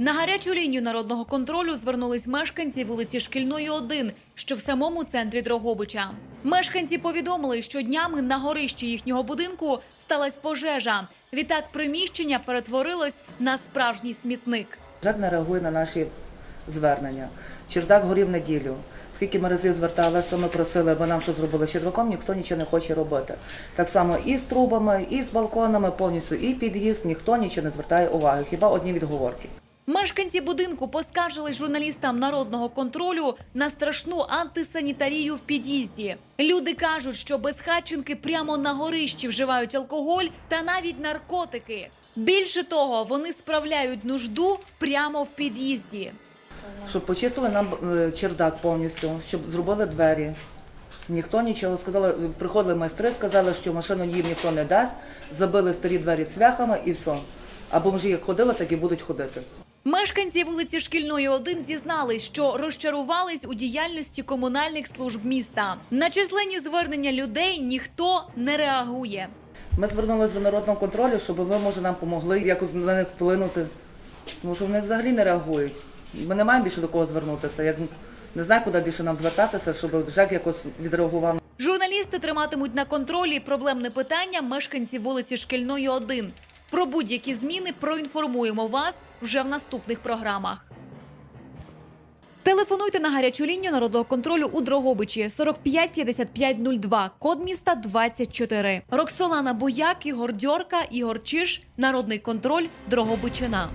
На гарячу лінію народного контролю звернулись мешканці вулиці Шкільної 1, що в самому центрі Дрогобича. Мешканці повідомили, що днями на горищі їхнього будинку сталася пожежа. Відтак приміщення перетворилось на справжній смітник. ЖЕК не реагує на наші звернення. Чердак горів неділю. Скільки ми разів зверталися, ми просили, аби нам що зробили з чердаком, ніхто нічого не хоче робити. Так само і з трубами, і з балконами, повністю, і під'їзд, ніхто нічого не звертає уваги, хіба одні відговорки. Мешканці будинку поскаржились журналістам народного контролю на страшну антисанітарію в під'їзді. Люди кажуть, що безхатченки прямо на горищі вживають алкоголь та навіть наркотики. Більше того, вони справляють нужду прямо в під'їзді. Щоб почистили нам е, чердак повністю, щоб зробили двері. Ніхто нічого сказали. Приходили майстри, сказали, що машину їм ніхто не дасть, забили старі двері цвяхами і все. А бомжі як ходили, так і будуть ходити. Мешканці вулиці Шкільної 1 зізнались, що розчарувались у діяльності комунальних служб міста. На численні звернення людей ніхто не реагує. Ми звернулися до народного контролю, щоб ви, може, нам допомогли якось на них вплинути. Тому що вони взагалі не реагують. Ми не маємо більше до кого звернутися. Я не знаю, куди більше нам звертатися, щоб ЖЕК якось відреагував. Журналісти триматимуть на контролі проблемне питання мешканців вулиці Шкільної 1. Про будь-які зміни проінформуємо вас вже в наступних програмах. Телефонуйте на гарячу лінію народного контролю у Дрогобичі 45 55 02, код міста 24. Роксолана Бояк, Ігор Дьорка, Ігор Чиш, Народний контроль Дрогобичина.